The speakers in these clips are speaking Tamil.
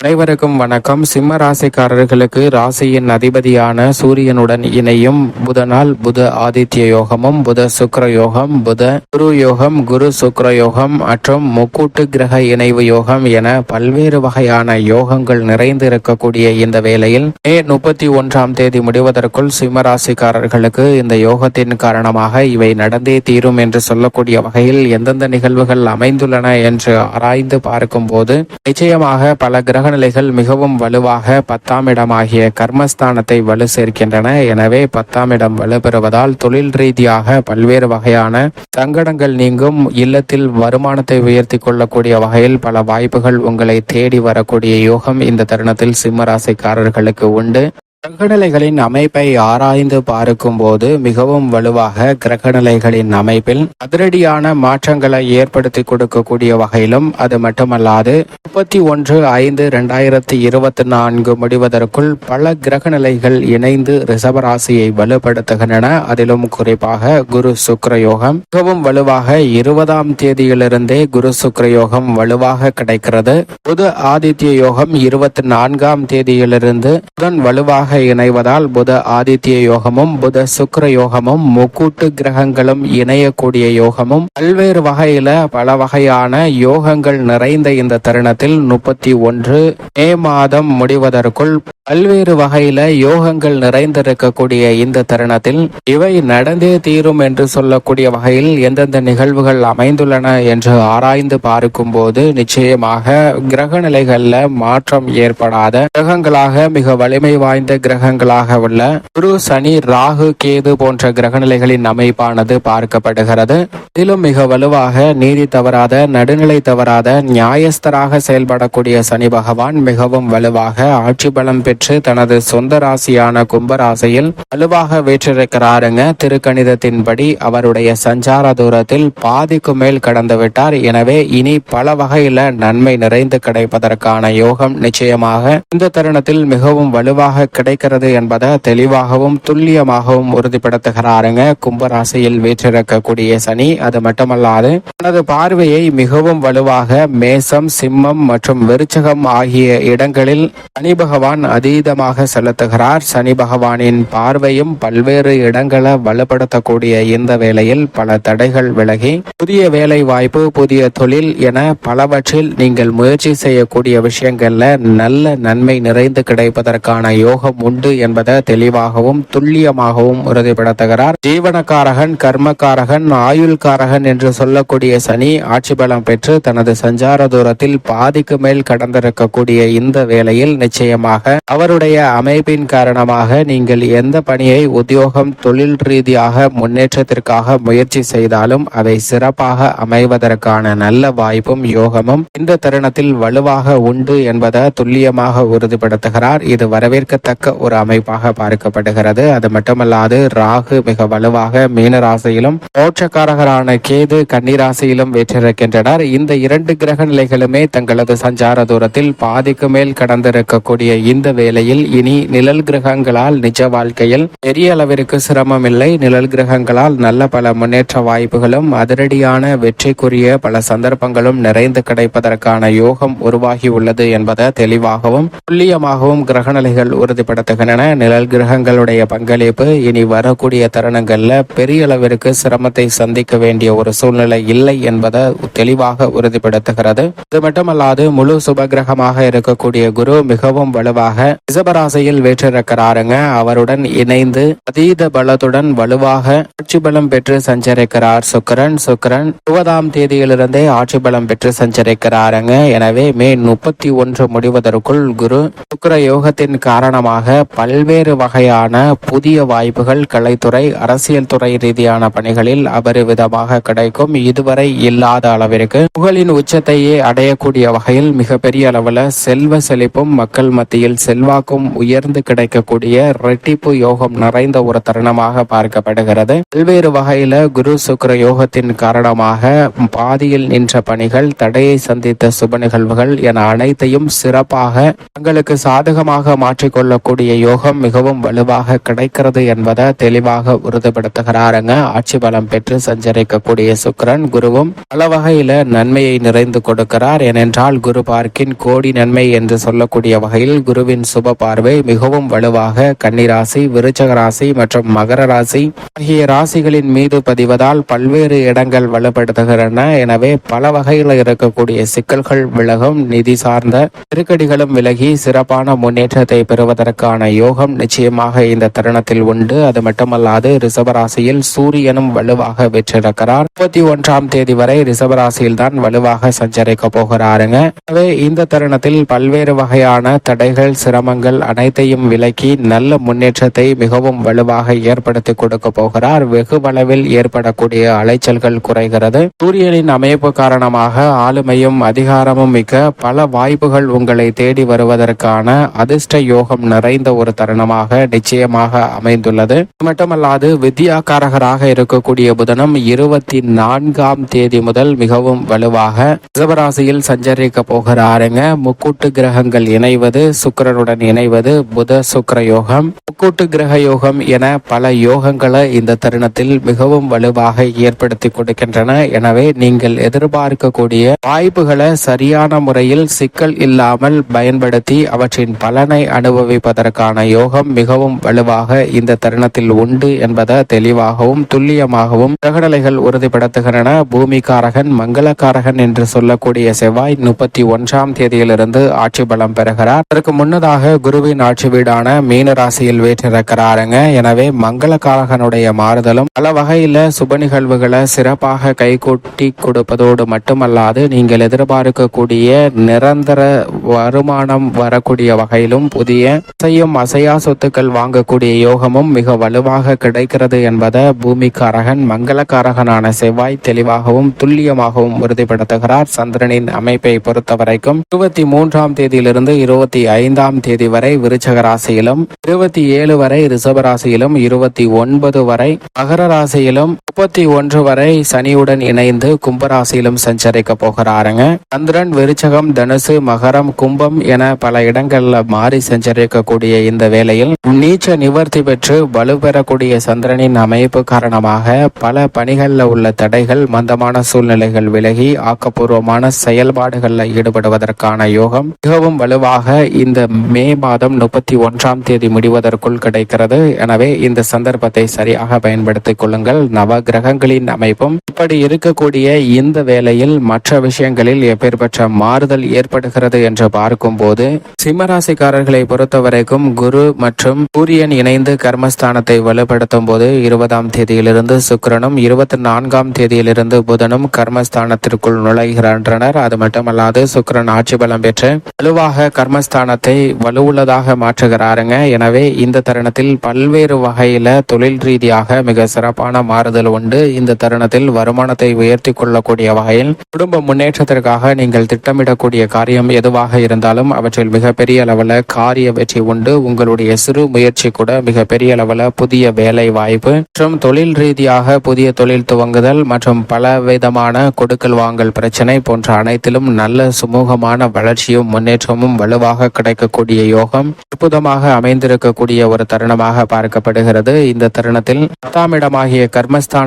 அனைவருக்கும் வணக்கம். சிம்ம ராசிக்காரர்களுக்கு ராசியின் அதிபதியான சூரியனுடன் இணையும் புதனால் புத ஆதித்ய யோகமும் புத சுக்கர யோகம் புத குரு யோகம் குரு சுக்கர யோகம் மற்றும் முக்கூட்டு கிரக இணைவு யோகம் என பல்வேறு வகையான யோகங்கள் நிறைந்து இருக்கக்கூடிய இந்த வேளையில் மே முப்பத்தி ஒன்றாம் தேதி முடிவதற்குள் சிம்ம ராசிக்காரர்களுக்கு இந்த யோகத்தின் காரணமாக இவை நடந்தே தீரும் என்று சொல்லக்கூடிய வகையில் எந்தெந்த நிகழ்வுகள் அமைந்துள்ளன என்று ஆராய்ந்து பார்க்கும்போது நிச்சயமாக பல கிரக கிரகநிலைகள் மிகவும் வலுவாக பத்தாம் இடமாகிய கர்மஸ்தானத்தை வலு சேர்க்கின்றன. எனவே பத்தாம் இடம் வலுப்பெறுவதால் தொழில் ரீதியாக பல்வேறு வகையான சங்கடங்கள் நீங்கும். இல்லத்தில் வருமானத்தை உயர்த்தி கொள்ளக்கூடிய வகையில் பல வாய்ப்புகள் உங்களை தேடி வரக்கூடிய யோகம் இந்த தருணத்தில் சிம்மராசிக்காரர்களுக்கு உண்டு. கிரகநிலைகளின் அமைப்பை ஆராய்ந்து பார்க்கும் போது மிகவும் வலுவாக கிரகநிலைகளின் அமைப்பில் அதிரடியான மாற்றங்களை ஏற்படுத்தி கொடுக்கக்கூடிய வகையிலும் அது மட்டுமல்லாது முப்பத்தி ஒன்று ஐந்து இரண்டாயிரத்தி இருபத்தி நான்கு முடிவதற்குள் பல கிரகநிலைகள் இணைந்து ரிசவராசியை வலுப்படுத்துகின்றன. அதிலும் குறிப்பாக குரு சுக்ர யோகம் மிகவும் வலுவாக இருபதாம் தேதியிலிருந்தே குரு சுக்ரயோகம் வலுவாக கிடைக்கிறது. புது ஆதித்ய யோகம் இருபத்தி நான்காம் தேதியிலிருந்து புதன் வலுவாக இணைவதால் புத ஆதித்ய யோகமும் புத சுக்கர யோகமும் முக்கூட்டு கிரகங்களும் இணையக்கூடிய யோகமும் பல்வேறு வகையில பல வகையான யோகங்கள் நிறைந்த இந்த தருணத்தில் முப்பத்தி ஒன்று மே மாதம் முடிவதற்குள் பல்வேறு வகையில யோகங்கள் நிறைந்திருக்கக்கூடிய இந்த தருணத்தில் இவை நடந்தே தீரும் என்று சொல்லக்கூடிய வகையில் எந்தெந்த நிகழ்வுகள் அமைந்துள்ளன என்று ஆராய்ந்து பார்க்கும் போது நிச்சயமாக கிரக நிலைகள்ல மாற்றம் ஏற்படாத கிரகங்களாக மிக வலிமை வாய்ந்த கிரகங்களாக உள்ள குரு சனி ராகு கேது போன்ற கிரகநிலைகளின் அமைப்பானது பார்க்கப்படுகிறது. இதிலும் மிக வலுவாக நீதி தவறாத நடுநிலை தவறாத நியாயஸ்தராக செயல்படக்கூடிய சனி பகவான் மிகவும் வலுவாக ஆட்சி பலம் பெற்று பெற்று தனது சொந்த ராசியான கும்பராசியில் வலுவாக வீற்றிருக்கிறாருங்க. திருக்கணிதத்தின்படி அவருடைய சஞ்சார தூரத்தில் பாதிக்கு மேல் கடந்து விட்டார். எனவே இனி பல வகையில நன்மை நிறைந்து கிடைப்பதற்கான யோகம் நிச்சயமாக இந்த தருணத்தில் மிகவும் வலுவாக கிடைக்கிறது என்பதை தெளிவாகவும் துல்லியமாகவும் உறுதிப்படுத்துகிறாருங்க. கும்பராசியில் வீற்றிருக்கக்கூடிய சனி அது மட்டுமல்லாது தனது பார்வையை மிகவும் வலுவாக மேசம் சிம்மம் மற்றும் விருச்சகம் ஆகிய இடங்களில் சனி பகவான் அதீதமாக செலுத்துகிறார். சனி பகவானின் பார்வையும் பல்வேறு இடங்களை வலுப்படுத்தக்கூடிய இந்த வேளையில் பல தடைகள் விலகி புதிய வேலை வாய்ப்பு புதிய தொழில் என பலவற்றில் நீங்கள் முயற்சி செய்யக்கூடிய விஷயங்கள்ல நல்ல நன்மை நிறைந்து கிடைப்பதற்கான யோகம் உண்டு என்பதை தெளிவாகவும் துல்லியமாகவும் உறுதிப்படுத்துகிறார். ஜீவனக்காரகன் கர்மக்காரகன் ஆயுள்காரகன் என்று சொல்லக்கூடிய சனி ஆட்சி பலம் பெற்று தனது சஞ்சார தூரத்தில் பாதிக்கு மேல் கடந்திருக்கக்கூடிய இந்த வேளையில் நிச்சயமாக அவருடைய அமைப்பின் காரணமாக நீங்கள் எந்த பணியை உத்தியோகம் தொழில் ரீதியாக முன்னேற்றத்திற்காக முயற்சி செய்தாலும் அவை சிறப்பாக அமைவதற்கான நல்ல வாய்ப்பும் யோகமும் இந்த தருணத்தில் வலுவாக உண்டு என்பதை துல்லியமாக உறுதிப்படுத்துகிறார். இது வரவேற்கத்தக்க ஒரு அமைப்பாக பார்க்கப்படுகிறது. அது மட்டுமல்லாது ராகு மிக வலுவாக மீனராசியிலும் மோட்சக்காரகரான கேது கன்னிராசியிலும் வெற்றிருக்கின்றனர். இந்த இரண்டு கிரக நிலைகளுமே தங்களது சஞ்சார தூரத்தில் பாதிக்கு மேல் கடந்திருக்கக்கூடிய இந்த வேளையில் இனி நிழல் கிரகங்களால் நிஜ வாழ்க்கையில் பெரிய அளவிற்கு சிரமம் இல்லை நிழல் கிரகங்களால் நல்ல பல முன்னேற்ற வாய்ப்புகளும் அதிரடியான வெற்றிக்குரிய பல சந்தர்ப்பங்களும் நிறைந்து கிடைப்பதற்கான யோகம் உருவாகி உள்ளது என்பதை தெளிவாகவும் துல்லியமாகவும் கிரகநிலைகள் உறுதிப்படுத்துகின்றன. நிழல் கிரகங்களுடைய பங்களிப்பு இனி வரக்கூடிய தருணங்கள்ல பெரிய அளவிற்கு சிரமத்தை சந்திக்க வேண்டிய ஒரு சூழ்நிலை இல்லை என்பதை தெளிவாக உறுதிப்படுத்துகிறது. இது மட்டுமல்லாது முழு சுபகிரகமாக இருக்கக்கூடிய குரு மிகவும் வலுவாக ரிசபராசையில் வேற்றிருக்கிறாருங்க. அவருடன் இணைந்து அதீத பலத்துடன் வலுவாக ஆட்சி பலம் பெற்று சஞ்சரிக்கிறார் சுக்கரன். சுக்கரன் இருபதாம் தேதியிலிருந்தே ஆட்சி பலம் பெற்று சஞ்சரிக்கிறாருங்க. எனவே மே முப்பத்தி ஒன்று முடிவதற்குள் குரு சுக்கர யோகத்தின் காரணமாக பல்வேறு வகையான புதிய வாய்ப்புகள் கலைத்துறை அரசியல் துறை ரீதியான பணிகளில் அபரிவிதமாக கிடைக்கும். இதுவரை இல்லாத அளவிற்கு புகழின் உச்சத்தையே அடையக்கூடிய வகையில் மிகப்பெரிய அளவில் செல்வ செழிப்பும் மக்கள் மத்தியில் செல் செல்வாக்கும் உயர்ந்து கிடைக்கக்கூடிய ரெட்டிப்பு யோகம் நிறைந்த ஒரு தருணமாக பார்க்கப்படுகிறது. பல்வேறு வகையில குரு சுக்கிர யோகத்தின் காரணமாக பாதியில் நின்ற பணிகள் தடையை சந்தித்த சுப நிகழ்வுகள் என அனைத்தையும் சிறப்பாக தங்களுக்கு சாதகமாக மாற்றிக்கொள்ளக்கூடிய யோகம் மிகவும் வலுவாக கிடைக்கிறது என்பதை தெளிவாக உறுதிப்படுத்துகிறாருங்க. ஆட்சி பலம் பெற்று சஞ்சரிக்கக்கூடிய சுக்கரன் குருவும் பல வகையில நன்மையை நிறைந்து கொடுக்கிறார். ஏனென்றால் குரு பார்க்கின் கோடி நன்மை என்று சொல்லக்கூடிய வகையில் குருவின் சுப பார்வை மிகவும் வலுவாக கன்னிராசி விருச்சக ராசி மற்றும் மகர ராசி ஆகிய ராசிகளின் மீது பதிவதால் பல்வேறு இடங்கள் வலுப்படுத்துகின்றன. எனவே பல வகையில் இருக்கக்கூடிய சிக்கல்கள் விலகும். நிதி சார்ந்த நெருக்கடிகளும் விலகி சிறப்பான முன்னேற்றத்தை பெறுவதற்கான யோகம் நிச்சயமாக இந்த தருணத்தில் உண்டு. அது மட்டுமல்லாது ரிசபராசியில் சூரியனும் வலுவாக பெற்றிருக்கிறார் முப்பத்தி ஒன்றாம் தேதி வரை ரிசபராசியில் தான் வலுவாக சஞ்சரிக்க போகிறாருங்க. எனவே இந்த தருணத்தில் பல்வேறு வகையான தடைகள் சிற சிரமங்கள் அனைத்தையும் விலக்கி நல்ல முன்னேற்றத்தை மிகவும் வலுவாக ஏற்படுத்தி கொடுக்க போகிறார். வெகு வளவில் ஏற்படக்கூடிய அலைச்சல்கள் குறைகிறது. சூரியனின் அமைப்பு காரணமாக ஆளுமையும் அதிகாரமும் மிக்க பல வாய்ப்புகள் உங்களை தேடி வருவதற்கான அதிர்ஷ்ட யோகம் நிறைந்த ஒரு தருணமாக நிச்சயமாக அமைந்துள்ளது. இது மட்டுமல்லாது வித்யாகாரகராக இருக்கக்கூடிய புதனம் இருபத்தி நான்காம் தேதி முதல் மிகவும் வலுவாக ரிஷபராசியில் சஞ்சரிக்க போகிறாருங்க. முக்கூட்டு கிரகங்கள் இணைவது சுக்கரனுடன் இணைவது புத சுக்கர யோகம். முக்கூட்டு கிரக யோகம் என பல யோகங்களை இந்த தருணத்தில் மிகவும் வலுவாக ஏற்படுத்தி கொடுக்கின்றன. எனவே நீங்கள் எதிர்பார்க்கக்கூடிய வாய்ப்புகளை சரியான முறையில் சிக்கல் இல்லாமல் பயன்படுத்தி அவற்றின் பலனை அனுபவிப்பதற்கான யோகம் மிகவும் வலுவாக இந்த தருணத்தில் உண்டு என்பதை தெளிவாகவும் துல்லியமாகவும் கிரகநிலைகள் உறுதிப்படுத்துகின்றன. பூமிகாரகன் மங்களக்காரகன் என்று சொல்லக்கூடிய செவ்வாய் முப்பத்தி ஒன்றாம் தேதியிலிருந்து ஆட்சி பலம் பெறுகிறார். அதற்கு முன்னதாக குருவின் ஆட்சி வீடான மீன ராசியில் வீற்றிருக்கிறாருங்க. எனவே மங்களகாரகனுடைய மாறுதலும் பல வகையில சுப நிகழ்வுகளை சிறப்பாக கைகூட்டி கொடுப்பதோடு மட்டுமல்லாது நீங்கள் எதிர்பார்க்கக்கூடிய நிரந்தர வருமானம் வரக்கூடிய வகையிலும் புதிய அசையும் அசையா சொத்துக்கள் வாங்கக்கூடிய யோகமும் மிக வலுவாக கிடைக்கிறது என்பதை பூமிக்காரகன் மங்களக்காரகனான செவ்வாய் தெளிவாகவும் துல்லியமாகவும் உறுதிப்படுத்துகிறார். சந்திரனின் அமைப்பை பொறுத்தவரைக்கும் இருபத்தி மூன்றாம் தேதியிலிருந்து இருபத்தி ஐந்தாம் தேதி வரை விருச்சக ராசியிலும் இருபத்தி ஏழு வரை ரிஷப ராசியிலும் இருபத்தி ஒன்பது வரை மகர ராசியிலும் முப்பத்தி ஒன்று வரை சனியுடன் இணைந்து கும்பராசியிலும் சஞ்சரிக்க போகிறாருங்க. சந்திரன் விருச்சகம் தனுசு மகரம் கும்பம் என பல இடங்கள்ல மாறி சஞ்சரிக்கக்கூடிய இந்த வேளையில் நீச்ச நிவர்த்தி பெற்று வலுப்பெறக்கூடிய சந்திரனின் அமைப்பு காரணமாக பல பணிகள்ல உள்ள தடைகள் மந்தமான சூழ்நிலைகள் விலகி ஆக்கப்பூர்வமான செயல்பாடுகளில் ஈடுபடுவதற்கான யோகம் மிகவும் வலுவாக இந்த மே மாதம் முப்பத்தி ஒன்றாம் தேதி முடிவதற்குள் கிடைக்கிறது. எனவே இந்த சந்தர்ப்பத்தை சரியாக பயன்படுத்திக் கொள்ளுங்கள். நவ கிரகங்களின் அமைப்பும் இப்படி இருக்கக்கூடிய இந்த வேளையில் மற்ற விஷயங்களில் எப்பேற்பட்ட மாறுதல் ஏற்படுகிறது என்று பார்க்கும்போது சிம்மராசிக்காரர்களை பொறுத்தவரைக்கும் குரு மற்றும் சூரியன் இணைந்து கர்மஸ்தானத்தை வலுப்படுத்தும் போது இருபதாம் தேதியிலிருந்து சுக்கிரனும் இருபத்தி நான்காம் தேதியிலிருந்து புதனும் கர்மஸ்தானத்திற்குள் நுழைகின்றனர். அது மட்டுமல்லாது சுக்கிரன் ஆட்சி பலம் பெற்று வலுவாக கர்மஸ்தானத்தை வலுவுள்ளதாக மாற்றுகிறாருங்க. எனவே இந்த தருணத்தில் பல்வேறு வகையில தொழில் ரீதியாக மிக சிறப்பான மாறுதல் கொண்டு இந்த தருணத்தில் வருமானத்தை உயர்த்தி கொள்ளக்கூடிய வகையில் குடும்ப முன்னேற்றத்திற்காக நீங்கள் திட்டமிடக்கூடிய காரியம் எதுவாக இருந்தாலும் அவற்றில் மிகப்பெரிய அளவில் காரிய வெற்றி உண்டு. உங்களுடைய சிறு முயற்சி கூட மிகப்பெரிய அளவில் புதிய வேலை வாய்ப்பு மற்றும் தொழில் ரீதியாக புதிய தொழில் துவங்குதல் மற்றும் பல விதமான கொடுக்கல் வாங்கல் பிரச்சனை போன்ற அனைத்திலும் நல்ல சுமூகமான வளர்ச்சியும் முன்னேற்றமும் வலுவாக கிடைக்கக்கூடிய யோகம் அற்புதமாக அமைந்திருக்கக்கூடிய ஒரு தருணமாக பார்க்கப்படுகிறது. இந்த தருணத்தில் பத்தாம் இடமாகிய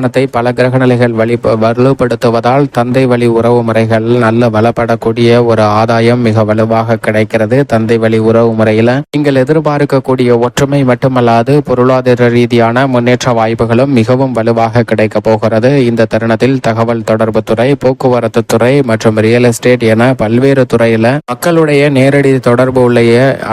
சந்தானத்தை பல கிரகநிலைகள் வழி வலுப்படுத்துவதால் தந்தை வழி உறவு முறைகள் நல்ல வளப்படக்கூடிய ஒரு ஆதாயம் மிக வலுவாக கிடைக்கிறது. தந்தை வழி உறவு முறையில நீங்கள் எதிர்பார்க்கக்கூடிய ஒற்றுமை மட்டுமல்லாது பொருளாதார ரீதியான முன்னேற்ற வாய்ப்புகளும் மிகவும் வலுவாக கிடைக்க போகிறது. இந்த தருணத்தில் தகவல் தொடர்பு துறை போக்குவரத்து துறை மற்றும் ரியல் எஸ்டேட் என பல்வேறு துறையில மக்களுடைய நேரடி தொடர்பு உள்ள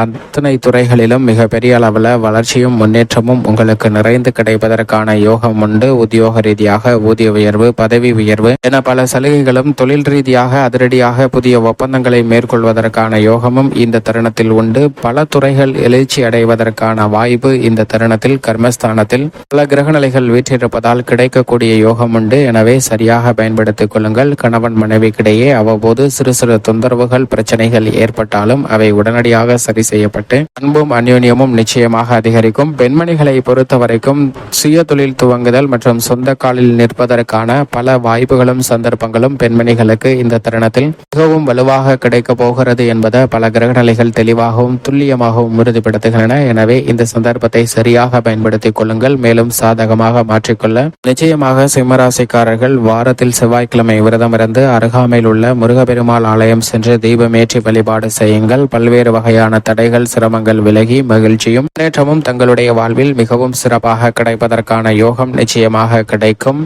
அத்தனை துறைகளிலும் மிக பெரிய அளவில் வளர்ச்சியும் முன்னேற்றமும் உங்களுக்கு நிறைந்து கிடைப்பதற்கான யோகம் உண்டு. உத்தியோக உத்தியோக ரீதியாக ஊதிய உயர்வு பதவி உயர்வு என பல சலுகைகளும் தொழில் ரீதியாக அதிரடியாக புதிய ஒப்பந்தங்களை மேற்கொள்வதற்கான யோகமும் இந்த தருணத்தில் உண்டு. பல துறைகள் எழுச்சி அடைவதற்கான வாய்ப்பு இந்த தருணத்தில் கர்மஸ்தானத்தில் பல கிரகநிலைகள் வீற்றிருப்பதால் கிடைக்கக்கூடிய யோகம் உண்டு. எனவே சரியாக பயன்படுத்திக் கொள்ளுங்கள். கணவன் மனைவிக்கிடையே அவ்வப்போது சிறு சிறு தொந்தரவுகள் பிரச்சனைகள் ஏற்பட்டாலும் அவை உடனடியாக சரி செய்யப்பட்டு அன்பும் அந்யோன்யமும் நிச்சயமாக அதிகரிக்கும். பெண்மணிகளை பொறுத்தவரைக்கும் சுய தொழில் துவங்குதல் மற்றும் சொந்த காலில் நிற்பதற்கான பல வாய்ப்புகளும் சந்தர்ப்பங்களும் பெண்மணிகளுக்கு இந்த தருணத்தில் மிகவும் வலுவாக கிடைக்க போகிறது என்பதை பல கிரகநிலைகள் தெளிவாகவும் துல்லியமாகவும் உறுதிப்படுத்துகின்றன. எனவே இந்த சந்தர்ப்பத்தை சரியாக பயன்படுத்திக் கொள்ளுங்கள். மேலும் சாதகமாக மாற்றிக்கொள்ள. நிச்சயமாக சிம்மராசிக்காரர்கள் வாரத்தில் செவ்வாய்க்கிழமை விரதம் இருந்து அருகாமையில் உள்ள முருகப்பெருமாள் ஆலயம் சென்று தீபமேற்றி வழிபாடு செய்யுங்கள். பல்வேறு வகையான தடைகள் சிரமங்கள் விலகி மகிழ்ச்சியும் முன்னேற்றமும் தங்களுடைய வாழ்வில் மிகவும் சிறப்பாக கிடைப்பதற்கான யோகம் நிச்சயமாக கிடைக்கும்.